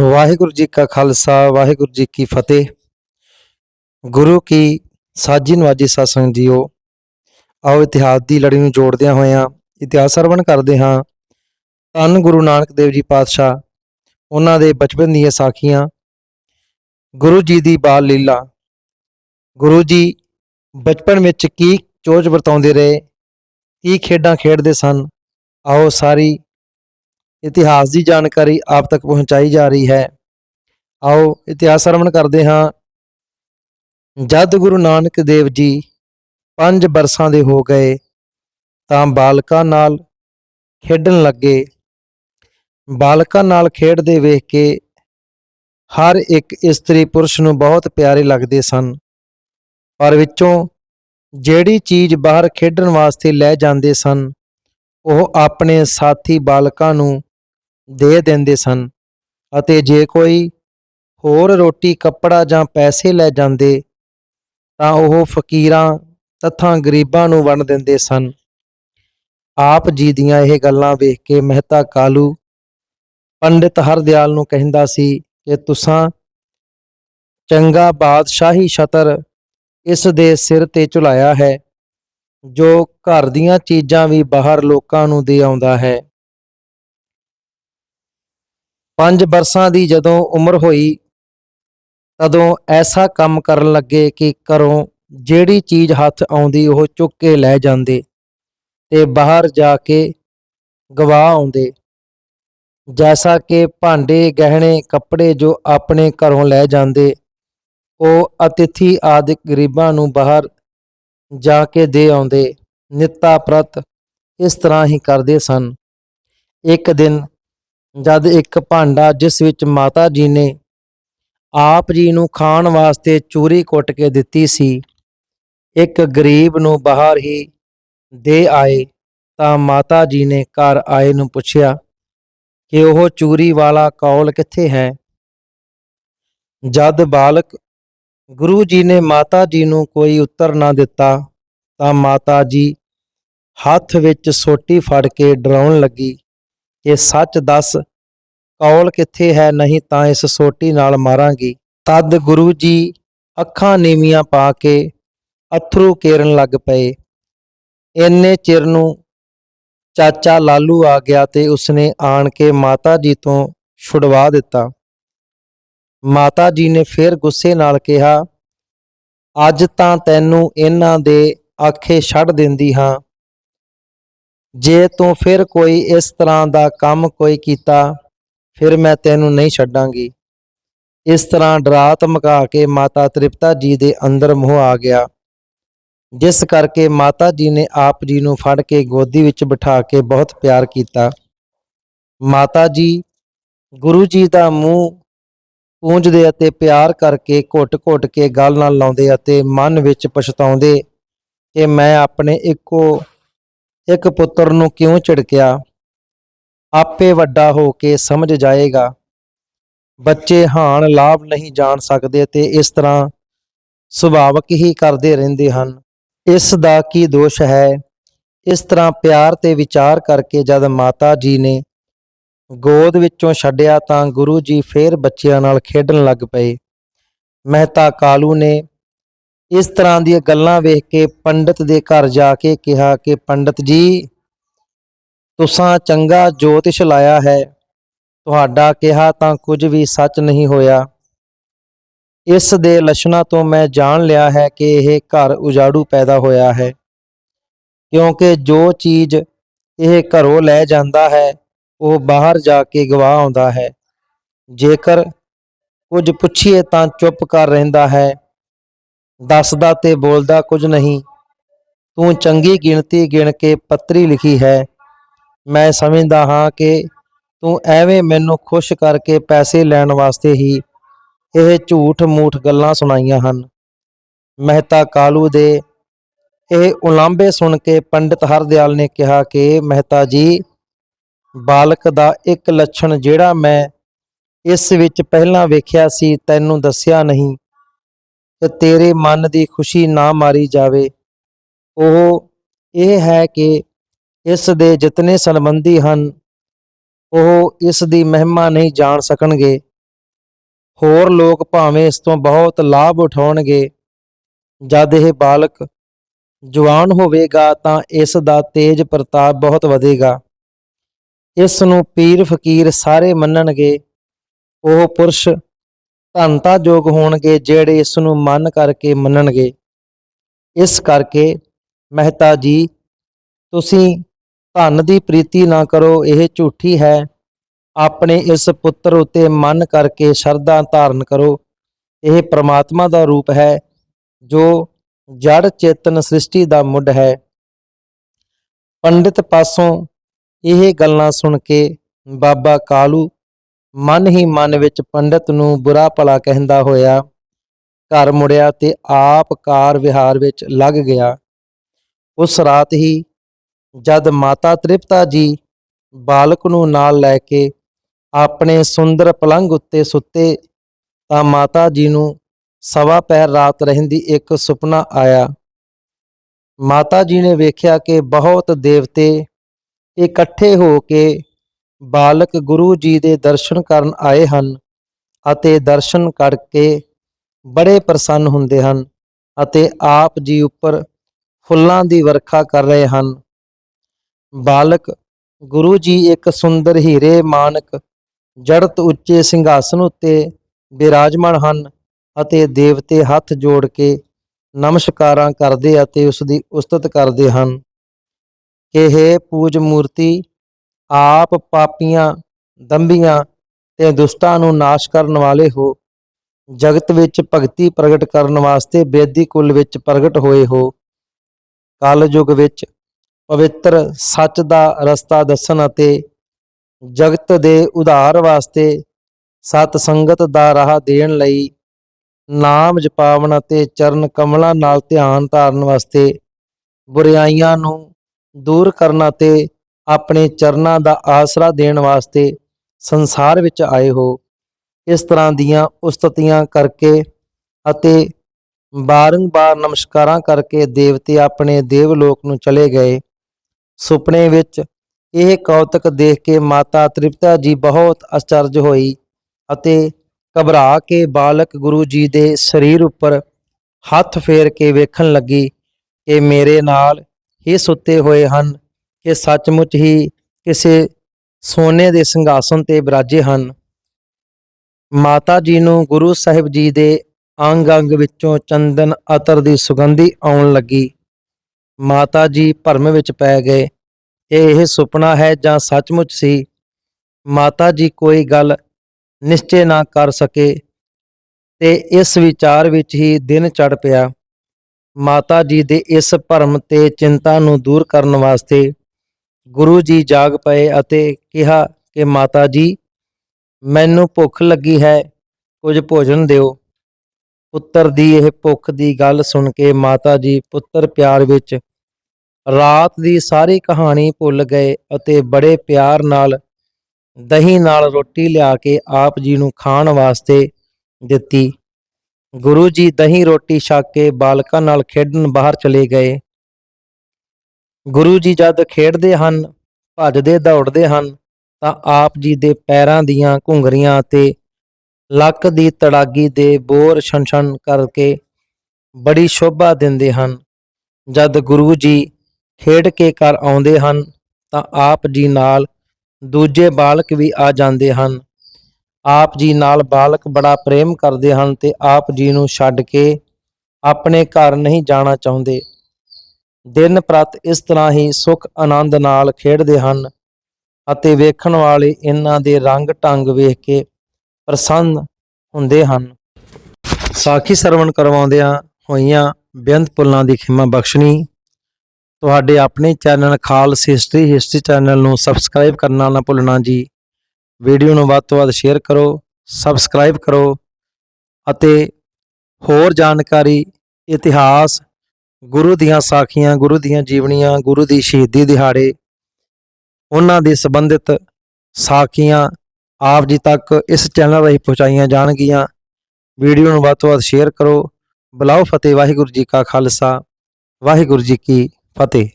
ਵਾਹਿਗੁਰੂ ਜੀ ਕਾ ਖਾਲਸਾ, ਵਾਹਿਗੁਰੂ ਜੀ ਕੀ ਫਤਿਹ। ਗੁਰੂ ਕੀ ਸਾਜੀ ਨਵਾਜੀ ਸਤਸੰਗ ਜੀਓ, ਆਓ ਇਤਿਹਾਸ ਦੀ ਲੜੀ ਨੂੰ ਜੋੜਦਿਆਂ ਹੋਇਆਂ ਇਤਿਹਾਸ ਸਰਵਣ ਕਰਦੇ ਹਾਂ। ਧੰਨ ਗੁਰੂ ਨਾਨਕ ਦੇਵ ਜੀ ਪਾਤਸ਼ਾਹ, ਉਹਨਾਂ ਦੇ ਬਚਪਨ ਦੀਆਂ ਸਾਖੀਆਂ। ਗੁਰੂ ਜੀ ਦੀ ਬਾਲ ਲੀਲਾ। ਗੁਰੂ ਜੀ ਬਚਪਨ ਵਿੱਚ ਕੀ ਚੋਜ ਵਰਤਾਉਂਦੇ ਰਹੇ, ਕੀ ਖੇਡਾਂ ਖੇਡਦੇ ਸਨ, ਆਓ ਸਾਰੀ ਇਤਿਹਾਸ ਦੀ ਜਾਣਕਾਰੀ ਆਪ ਤੱਕ ਪਹੁੰਚਾਈ ਜਾ ਰਹੀ ਹੈ। ਆਓ ਇਤਿਹਾਸ ਸਰਵਣ ਕਰਦੇ ਹਾਂ। ਜਦ ਗੁਰੂ ਨਾਨਕ ਦੇਵ ਜੀ ਪੰਜ ਬਰਸਾਂ ਦੇ ਹੋ ਗਏ, ਤਾਂ ਬਾਲਕਾਂ ਨਾਲ ਖੇਡਣ ਲੱਗੇ। ਬਾਲਕਾਂ ਨਾਲ ਖੇਡਦੇ ਵੇਖ ਕੇ ਹਰ ਇੱਕ ਇਸਤਰੀ ਪੁਰਸ਼ ਨੂੰ ਬਹੁਤ ਪਿਆਰੇ ਲੱਗਦੇ ਸਨ। ਪਰ ਵਿੱਚੋਂ ਜਿਹੜੀ ਚੀਜ਼ ਬਾਹਰ ਖੇਡਣ ਵਾਸਤੇ ਲੈ ਜਾਂਦੇ ਸਨ, ਉਹ ਆਪਣੇ ਸਾਥੀ ਬਾਲਕਾਂ ਨੂੰ ਦੇ ਦਿੰਦੇ ਸਨ ਅਤੇ ਜੇ ਕੋਈ ਹੋਰ ਰੋਟੀ, ਕੱਪੜਾ ਜਾਂ ਪੈਸੇ ਲੈ ਜਾਂਦੇ ਤਾਂ ਉਹ ਫਕੀਰਾਂ ਤਥਾ ਗਰੀਬਾਂ ਨੂੰ ਵੰਡ ਦਿੰਦੇ ਸਨ। ਆਪ ਜੀ ਦੀਆਂ ਇਹ ਗੱਲਾਂ ਵੇਖ ਕੇ ਮਹਿਤਾ ਕਾਲੂ ਪੰਡਿਤ ਹਰਦਿਆਲ ਨੂੰ ਕਹਿੰਦਾ ਸੀ ਕਿ ਤੁਸਾਂ ਚੰਗਾ ਬਾਦਸ਼ਾਹੀ ਛਤਰ ਇਸ ਦੇ ਸਿਰ ਤੇ ਝੁਲਾਇਆ ਹੈ, ਜੋ ਘਰ ਦੀਆਂ ਚੀਜ਼ਾਂ ਵੀ ਬਾਹਰ ਲੋਕਾਂ ਨੂੰ ਦੇ ਆਉਂਦਾ ਹੈ। ਪੰਜ ਬਰਸਾਂ ਦੀ ਜਦੋਂ ਉਮਰ ਹੋਈ, ਤਦੋਂ ਐਸਾ ਕੰਮ ਕਰਨ ਲੱਗੇ ਕਿ ਘਰੋਂ ਜਿਹੜੀ ਚੀਜ਼ ਹੱਥ ਆਉਂਦੀ ਉਹ ਚੁੱਕ ਕੇ ਲੈ ਜਾਂਦੇ ਤੇ ਬਾਹਰ ਜਾ ਕੇ ਗਵਾ ਆਉਂਦੇ। ਜੈਸਾ ਕਿ ਭਾਂਡੇ, ਗਹਿਣੇ, ਕੱਪੜੇ ਜੋ ਆਪਣੇ ਘਰੋਂ ਲੈ ਜਾਂਦੇ, ਉਹ ਅਤਿਥੀ ਆਦਿਕ ਗਰੀਬਾਂ ਨੂੰ ਬਾਹਰ ਜਾ ਕੇ ਦੇ ਆਉਂਦੇ। ਨਿੱਤਾ ਪ੍ਰਤ ਇਸ ਤਰ੍ਹਾਂ ਹੀ ਕਰਦੇ ਸਨ। ਇੱਕ ਦਿਨ ਜਦ ਇੱਕ ਭਾਂਡਾ ਜਿਸ ਵਿੱਚ ਮਾਤਾ ਜੀ ਨੇ ਆਪ ਜੀ ਨੂੰ ਖਾਣ ਵਾਸਤੇ ਚੂਰੀ ਕੁੱਟ ਕੇ ਦਿੱਤੀ ਸੀ, ਇੱਕ ਗਰੀਬ ਨੂੰ ਬਾਹਰ ਹੀ ਦੇ ਆਏ ਤਾਂ ਮਾਤਾ ਜੀ ਨੇ ਘਰ ਆਏ ਨੂੰ ਪੁੱਛਿਆ ਕਿ ਉਹ ਚੂਰੀ ਵਾਲਾ ਕੌਲ ਕਿੱਥੇ ਹੈ? ਜਦ ਬਾਲਕ ਗੁਰੂ ਜੀ ਨੇ ਮਾਤਾ ਜੀ ਨੂੰ ਕੋਈ ਉੱਤਰ ਨਾ ਦਿੱਤਾ ਤਾਂ ਮਾਤਾ ਜੀ ਹੱਥ ਵਿੱਚ ਸੋਟੀ ਫੜ ਕੇ ਡਰਾਉਣ ਲੱਗੀ ਕਿ ਸੱਚ ਦੱਸ ਕੌਲ ਕਿੱਥੇ ਹੈ ਨਹੀਂ ਤਾਂ ਇਸ ਸੋਟੀ ਨਾਲ ਮਾਰਾਂਗੀ। ਤਦ ਗੁਰੂ ਜੀ ਅੱਖਾਂ ਨੀਵੀਆਂ ਪਾ ਕੇ ਅਥਰੂ ਕੇਰਨ ਲੱਗ ਪਏ। ਇੰਨੇ ਚਿਰ ਨੂੰ ਚਾਚਾ ਲਾਲੂ ਆ ਗਿਆ ਤੇ ਉਸਨੇ ਆਣ ਕੇ ਮਾਤਾ ਜੀ ਤੋਂ ਛੁਡਵਾ ਦਿੱਤਾ। ਮਾਤਾ ਜੀ ਨੇ ਫਿਰ ਗੁੱਸੇ ਨਾਲ ਕਿਹਾ, ਅੱਜ ਤਾਂ ਤੈਨੂੰ ਇਹਨਾਂ ਦੇ ਆਖੇ ਛੱਡ ਦਿੰਦੀ ਹਾਂ। ਜੇ ਤੂੰ ਫਿਰ ਕੋਈ ਇਸ ਤਰ੍ਹਾਂ ਦਾ ਕੰਮ ਕੋਈ ਕੀਤਾ ਫਿਰ ਮੈਂ ਤੈਨੂੰ ਨਹੀਂ ਛੱਡਾਂਗੀ। ਇਸ ਤਰ੍ਹਾਂ ਡਰਾ ਧਮਕਾ ਕੇ ਮਾਤਾ ਤ੍ਰਿਪਤਾ ਜੀ ਦੇ ਅੰਦਰ ਮੋਹ ਆ ਗਿਆ। ਜਿਸ ਕਰਕੇ ਮਾਤਾ ਜੀ ਨੇ ਆਪ ਜੀ ਨੂੰ ਫੜ ਕੇ ਗੋਦੀ ਵਿੱਚ ਬਿਠਾ ਕੇ ਬਹੁਤ ਪਿਆਰ ਕੀਤਾ। ਮਾਤਾ ਜੀ, ਗੁਰੂ ਜੀ ਦਾ ਮੂੰਹ ਪੂੰਝਦੇ ਅਤੇ ਪਿਆਰ ਕਰਕੇ ਘੁੱਟ-ਘੁੱਟ ਕੇ ਗੱਲ ਨਾਲ ਲਾਉਂਦੇ ਅਤੇ ਮਨ ਵਿੱਚ ਪਛਤਾਉਂਦੇ ਕਿ ਮੈਂ ਆਪਣੇ ਇੱਕੋ, ਇੱਕ ਪੁੱਤਰ ਨੂੰ ਕਿਉਂ ਝਿੜਕਿਆ? ਆਪੇ ਵੱਡਾ ਹੋ ਕੇ ਸਮਝ ਜਾਏਗਾ। ਬੱਚੇ ਹਾਣ ਲਾਭ ਨਹੀਂ ਜਾਣ ਸਕਦੇ ਤੇ ਇਸ ਤਰ੍ਹਾਂ ਸੁਭਾਵਕ ਹੀ ਕਰਦੇ ਰਹਿੰਦੇ ਹਨ। ਇਸ ਦਾ ਕੀ ਦੋਸ਼ ਹੈ? ਇਸ ਤਰ੍ਹਾਂ ਪਿਆਰ ਤੇ ਵਿਚਾਰ ਕਰਕੇ ਜਦ ਮਾਤਾ ਜੀ ਨੇ ਗੋਦ ਵਿੱਚੋਂ ਛੱਡਿਆ ਤਾਂ ਗੁਰੂ ਜੀ ਫੇਰ ਬੱਚਿਆਂ ਨਾਲ ਖੇਡਣ ਲੱਗ ਪਏ। ਮਹਿਤਾ ਕਾਲੂ ਨੇ ਇਸ ਤਰ੍ਹਾਂ ਦੀਆਂ ਗੱਲਾਂ ਵੇਖ ਕੇ ਪੰਡਤ ਦੇ ਘਰ ਜਾ ਕੇ ਕਿਹਾ ਕਿ ਪੰਡਤ ਜੀ ਤੁਸਾਂ ਚੰਗਾ ਜੋਤਿਸ਼ ਲਾਇਆ ਹੈ। ਤੁਹਾਡਾ ਕਿਹਾ ਤਾਂ ਕੁਝ ਵੀ ਸੱਚ ਨਹੀਂ ਹੋਇਆ। ਇਸ ਦੇ ਲੱਛਣਾਂ ਤੋਂ ਮੈਂ ਜਾਣ ਲਿਆ ਹੈ ਕਿ ਇਹ ਘਰ ਉਜਾੜੂ ਪੈਦਾ ਹੋਇਆ ਹੈ। ਕਿਉਂਕਿ ਜੋ ਚੀਜ਼ ਇਹ ਘਰੋਂ ਲੈ ਜਾਂਦਾ ਹੈ, ਉਹ ਬਾਹਰ ਜਾ ਕੇ ਗਵਾ ਆਉਂਦਾ ਹੈ। ਜੇਕਰ ਕੁਝ ਪੁੱਛੀਏ ਤਾਂ ਚੁੱਪ ਕਰ ਰਹਿੰਦਾ ਹੈ। ਦੱਸਦਾ ਤੇ ਬੋਲਦਾ ਕੁਝ ਨਹੀਂ। ਤੂੰ ਚੰਗੀ ਗਿਣਤੀ ਗਿਣ ਕੇ ਪੱਤਰੀ ਲਿਖੀ ਹੈ। ਮੈਂ ਸਮਝਦਾ ਹਾਂ ਕਿ ਤੂੰ ਐਵੇਂ ਮੈਨੂੰ ਖੁਸ਼ ਕਰਕੇ ਪੈਸੇ ਲੈਣ ਵਾਸਤੇ ਹੀ ਇਹ ਝੂਠ ਮੂਠ ਗੱਲਾਂ ਸੁਣਾਈਆਂ ਹਨ। ਮਹਿਤਾ ਕਾਲੂ ਦੇ ਇਹ ਉਲਾਂਭੇ ਸੁਣ ਕੇ ਪੰਡਿਤ ਹਰਦਿਆਲ ਨੇ ਕਿਹਾ ਕਿ, ਮਹਿਤਾ ਜੀ, ਬਾਲਕ ਦਾ ਇੱਕ ਲੱਛਣ ਜਿਹੜਾ ਮੈਂ ਇਸ ਵਿੱਚ ਪਹਿਲਾਂ ਵੇਖਿਆ ਸੀ, ਤੈਨੂੰ ਦੱਸਿਆ ਨਹੀਂ। ਤੇ ਤੇਰੇ ਮਨ ਦੀ ਖੁਸ਼ੀ ਨਾ ਮਾਰੀ ਜਾਵੇ। ਉਹ ਇਹ ਹੈ ਕਿ ਇਸ ਦੇ ਜਿਤਨੇ ਸੰਬੰਧੀ ਹਨ, ਉਹ ਇਸ ਦੀ ਮਹਿਮਾ ਨਹੀਂ ਜਾਣ ਸਕਣਗੇ। ਹੋਰ ਲੋਕ ਭਾਵੇਂ ਇਸ ਤੋਂ ਬਹੁਤ ਲਾਭ ਉਠਾਉਣਗੇ, ਜਦ ਇਹ ਬਾਲਕ ਜਵਾਨ ਹੋਵੇਗਾ ਤਾਂ ਇਸ ਦਾ ਤੇਜ ਪ੍ਰਤਾਪ ਬਹੁਤ ਵਧੇਗਾ। ਇਸ ਨੂੰ ਪੀਰ ਫਕੀਰ ਸਾਰੇ ਮੰਨਣਗੇ, ਉਹ ਪੁਰਸ਼ ਧੰਤਾ ਯੋਗ ਹੋਣਗੇ ਜਿਹੜੇ ਇਸ ਨੂੰ ਮੰਨ ਕਰਕੇ ਮੰਨਣਗੇ। ਇਸ ਕਰਕੇ ਮਹਿਤਾ ਜੀ, ਤੁਸੀਂ ਧਨ ਦੀ ਪ੍ਰੀਤੀ ਨਾ ਕਰੋ, ਇਹ ਝੂਠੀ ਹੈ। ਆਪਣੇ ਇਸ ਪੁੱਤਰ ਉਤੇ ਮਨ ਕਰਕੇ ਸ਼ਰਧਾ ਧਾਰਨ ਕਰੋ। ਇਹ ਪ੍ਰਮਾਤਮਾ ਦਾ ਰੂਪ ਹੈ, ਜੋ ਜੜ ਚੇਤਨ ਸ੍ਰਿਸ਼ਟੀ ਦਾ ਮੁੱਢ ਹੈ। ਪੰਡਿਤ ਪਾਸੋਂ ਇਹ ਗੱਲਾਂ ਸੁਣ ਕੇ ਬਾਬਾ ਕਾਲੂ ਮਨ ਹੀ ਮਨ ਵਿੱਚ ਪੰਡਿਤ ਨੂੰ ਬੁਰਾ ਭਲਾ ਕਹਿੰਦਾ ਹੋਇਆ। ਘਰ ਮੁੜਿਆ ਤੇ ਆਪ ਕਾਰ ਵਿਹਾਰ ਵਿੱਚ ਲੱਗ ਗਿਆ। ਉਸ ਰਾਤ ਹੀ ਜਦ ਮਾਤਾ ਤ੍ਰਿਪਤਾ ਜੀ ਬਾਲਕ ਨੂੰ ਨਾਲ ਲੈ ਕੇ ਆਪਣੇ ਸੁੰਦਰ ਪਲੰਘ ਉੱਤੇ ਸੁੱਤੇ ਤਾਂ ਮਾਤਾ ਜੀ ਨੂੰ ਸਵਾ ਪੈਰ ਰਾਤ ਰਹਿੰਦੀ ਇੱਕ ਸੁਪਨਾ ਆਇਆ। ਮਾਤਾ ਜੀ ਨੇ ਵੇਖਿਆ ਕਿ ਬਹੁਤ ਦੇਵਤੇ ਇਕੱਠੇ ਹੋ ਕੇ ਬਾਲਕ ਗੁਰੂ ਜੀ ਦੇ ਦਰਸ਼ਨ ਕਰਨ ਆਏ ਹਨ ਅਤੇ ਦਰਸ਼ਨ ਕਰਕੇ ਬੜੇ ਪ੍ਰਸੰਨ ਹੁੰਦੇ ਹਨ ਅਤੇ ਆਪ ਜੀ ਉੱਪਰ ਫੁੱਲਾਂ ਦੀ ਵਰਖਾ ਕਰ ਰਹੇ ਹਨ। ਬਾਲਕ, ਗੁਰੂ ਜੀ ਇੱਕ ਸੁੰਦਰ ਹੀਰੇ ਮਾਨਕ, ਜੜਤ ਉੱਚੇ ਸਿੰਘਾਸਨ ਉੱਤੇ ਬਿਰਾਜਮਾਨ ਹਨ ਅਤੇ ਦੇਵਤੇ ਹੱਥ ਜੋੜ ਕੇ ਨਮਸਕਾਰਾਂ ਕਰਦੇ ਅਤੇ ਉਸ ਦੀ ਉਸਤਤ ਕਰਦੇ ਹਨ। ਕਿ ਹੈ ਪੂਜ ਮੂਰਤੀ, ਆਪ ਪਾਪੀਆਂ ਦੰਬੀਆਂ ਤੇ ਦੁਸ਼ਟਾਂ ਨੂੰ ਨਾਸ਼ ਕਰਨ ਵਾਲੇ ਹੋ, ਜਗਤ ਵਿੱਚ ਭਗਤੀ ਪ੍ਰਗਟ ਕਰਨ ਵਾਸਤੇ ਬੇਦੀ ਕੁਲ ਵਿੱਚ ਪ੍ਰਗਟ ਹੋਏ ਹੋ। ਕਲ ਯੁਗ ਵਿੱਚ ਪਵਿੱਤਰ ਸੱਚ ਦਾ ਰਸਤਾ ਦੱਸਣ ਅਤੇ ਜਗਤ ਦੇ ਉਧਾਰ ਵਾਸਤੇ ਸਤ ਸੰਗਤ ਦਾ ਰਾਹ ਦੇਣ ਲਈ ਨਾਮ ਜਪਾਵਣ ਅਤੇ ਚਰਨ ਕਮਲਾਂ ਨਾਲ ਧਿਆਨ ਧਾਰਨ ਵਾਸਤੇ ਬੁਰਾਈਆਂ ਨੂੰ ਦੂਰ ਕਰਨ ਅਤੇ ਆਪਣੇ ਚਰਨਾਂ ਦਾ ਆਸਰਾ ਦੇਣ ਵਾਸਤੇ ਸੰਸਾਰ ਵਿੱਚ ਆਏ ਹੋ। ਇਸ ਤਰ੍ਹਾਂ ਦੀਆਂ ਉਸਤਤੀਆਂ ਕਰਕੇ ਅਤੇ ਬਾਰੰਬਾਰ ਨਮਸਕਾਰਾਂ ਕਰਕੇ ਦੇਵਤੇ ਆਪਣੇ ਦੇਵ ਲੋਕ ਨੂੰ ਚਲੇ ਗਏ। ਸੁਪਨੇ ਵਿੱਚ ਇਹ ਕੌਤਕ ਦੇਖ ਕੇ ਮਾਤਾ ਤ੍ਰਿਪਤਾ ਜੀ ਬਹੁਤ ਅਚਰਜ ਹੋਈ ਅਤੇ ਘਬਰਾ ਕੇ ਬਾਲਕ ਗੁਰੂ ਜੀ ਦੇ ਸਰੀਰ ਉੱਪਰ ਹੱਥ ਫੇਰ ਕੇ ਵੇਖਣ ਲੱਗੀ ਕਿ ਮੇਰੇ ਨਾਲ ਹੀ ਸੁੱਤੇ ਹੋਏ ਹਨ, ਕਿ ਸੱਚਮੁੱਚ ਹੀ ਕਿਸੇ ਸੋਨੇ ਦੇ ਸਿੰਘਾਸਨ ਤੇ ਬਿਰਾਜੇ ਹਨ। ਮਾਤਾ ਜੀ ਨੂੰ ਗੁਰੂ ਸਾਹਿਬ ਜੀ ਦੇ ਅੰਗ ਅੰਗ ਵਿੱਚੋਂ ਚੰਦਨ ਅਤਰ ਦੀ ਸੁਗੰਧੀ ਆਉਣ ਲੱਗੀ। ਮਾਤਾ ਜੀ ਭਰਮ ਵਿੱਚ ਪੈ ਗਏ। ਕਿ ਇਹ ਸੁਪਨਾ ਹੈ ਜਾਂ ਸੱਚਮੁੱਚ ਸੀ? ਮਾਤਾ ਜੀ ਕੋਈ ਗੱਲ ਨਿਸ਼ਚੈ ਨਾ ਕਰ ਸਕੇ ਤੇ ਇਸ ਵਿਚਾਰ ਵਿੱਚ ਹੀ ਦਿਨ ਚੜ ਪਿਆ। ਮਾਤਾ ਜੀ ਦੇ ਇਸ ਭਰਮ ਤੇ ਚਿੰਤਾ ਨੂੰ ਦੂਰ ਕਰਨ ਵਾਸਤੇ ਗੁਰੂ ਜੀ ਜਾਗ ਪਏ ਅਤੇ ਕਿਹਾ ਕਿ ਮਾਤਾ ਜੀ, ਮੈਨੂੰ ਭੁੱਖ ਲੱਗੀ ਹੈ, ਕੁਝ ਭੋਜਨ ਦਿਓ। ਪੁੱਤਰ ਦੀ ਇਹ ਭੁੱਖ ਦੀ ਗੱਲ ਸੁਣ ਕੇ ਮਾਤਾ ਜੀ ਪੁੱਤਰ ਪਿਆਰ ਵਿੱਚ ਰਾਤ ਦੀ ਸਾਰੀ ਕਹਾਣੀ ਭੁੱਲ ਗਏ ਅਤੇ ਬੜੇ ਪਿਆਰ ਨਾਲ ਦਹੀਂ ਨਾਲ ਰੋਟੀ ਲਿਆ ਕੇ ਆਪ ਜੀ ਨੂੰ ਖਾਣ ਵਾਸਤੇ ਦਿੱਤੀ। ਗੁਰੂ ਜੀ ਦਹੀਂ ਰੋਟੀ ਛਕ ਕੇ ਬਾਲਕਾਂ ਨਾਲ ਖੇਡਣ ਬਾਹਰ ਚਲੇ ਗਏ। ਗੁਰੂ ਜੀ ਜਦ ਖੇਡਦੇ ਹਨ, ਭੱਜਦੇ ਦੌੜਦੇ ਹਨ, ਤਾਂ ਆਪ ਜੀ ਦੇ ਪੈਰਾਂ ਦੀਆਂ ਘੁੰਗਰੀਆਂ ਤੇ ਲੱਕ ਦੀ ਤੜਾਗੀ ਦੇ ਬੋਰ ਛਣਛਣ ਕਰਕੇ ਬੜੀ ਸ਼ੋਭਾ ਦਿੰਦੇ ਹਨ। ਜਦ ਗੁਰੂ ਜੀ ਖੇਡ ਕੇ ਘਰ ਆਉਂਦੇ ਹਨ, ਤਾਂ ਆਪ ਜੀ ਨਾਲ ਦੂਜੇ ਬਾਲਕ ਵੀ ਆ ਜਾਂਦੇ ਹਨ। ਆਪ ਜੀ ਨਾਲ ਬਾਲਕ ਬੜਾ ਪ੍ਰੇਮ ਕਰਦੇ ਹਨ ਤੇ ਆਪ ਜੀ ਨੂੰ ਛੱਡ ਕੇ ਆਪਣੇ ਘਰ ਨਹੀਂ ਜਾਣਾ ਚਾਹੁੰਦੇ। ਦਿਨ ਪ੍ਰਤ ਇਸ ਤਰ੍ਹਾਂ ਹੀ ਸੁਖ ਆਨੰਦ ਨਾਲ ਖੇਡਦੇ ਹਨ ਅਤੇ ਵੇਖਣ ਵਾਲੇ ਇਹਨਾਂ ਦੇ ਰੰਗ ਢੰਗ ਵੇਖ ਕੇ ਪ੍ਰਸੰਨ ਹੁੰਦੇ ਹਨ। ਸਾਖੀ ਸਰਵਣ ਕਰਵਾਉਂਦਿਆਂ ਹੋਈਆਂ ਬੇਅੰਤ ਪੁੱਲਾਂ ਦੀ ਖਿਮਾ ਬਖਸ਼ਣੀ ਤੁਹਾਡੇ ਆਪਣੇ channel Khalsa history history channel ਨੂੰ ਸਬਸਕ੍ਰਾਈਬ ਕਰਨਾ ਨਾ ਭੁੱਲਣਾ ਜੀ। ਵੀਡੀਓ ਨੂੰ ਵੱਧ ਤੋਂ ਵੱਧ ਸ਼ੇਅਰ ਕਰੋ ਸਬਸਕ੍ਰਾਈਬ ਕਰੋ ਅਤੇ ਹੋਰ ਜਾਣਕਾਰੀ, ਇਤਿਹਾਸ, ਗੁਰੂ ਦੀਆਂ ਸਾਖੀਆਂ, ਗੁਰੂ ਦੀਆਂ ਜੀਵਨੀਆਂ, ਗੁਰੂ ਦੀ ਸ਼ਹੀਦੀ ਦਿਹਾੜੇ, ਉਹਨਾਂ ਦੇ ਸੰਬੰਧਿਤ ਸਾਖੀਆਂ ਆਪ ਜੀ ਤੱਕ ਇਸ ਚੈਨਲ ਰਾਹੀਂ ਪਹੁੰਚਾਈਆਂ ਜਾਣਗੀਆਂ। ਵੀਡੀਓ ਨੂੰ ਵੱਧ ਤੋਂ ਵੱਧ ਸ਼ੇਅਰ ਕਰੋ। ਬੁਲਾਓ ਫਤਿਹ, ਵਾਹਿਗੁਰੂ ਜੀ ਕਾ ਖਾਲਸਾ, ਵਾਹਿਗੁਰੂ ਜੀ ਕੀ ਫਤਿਹ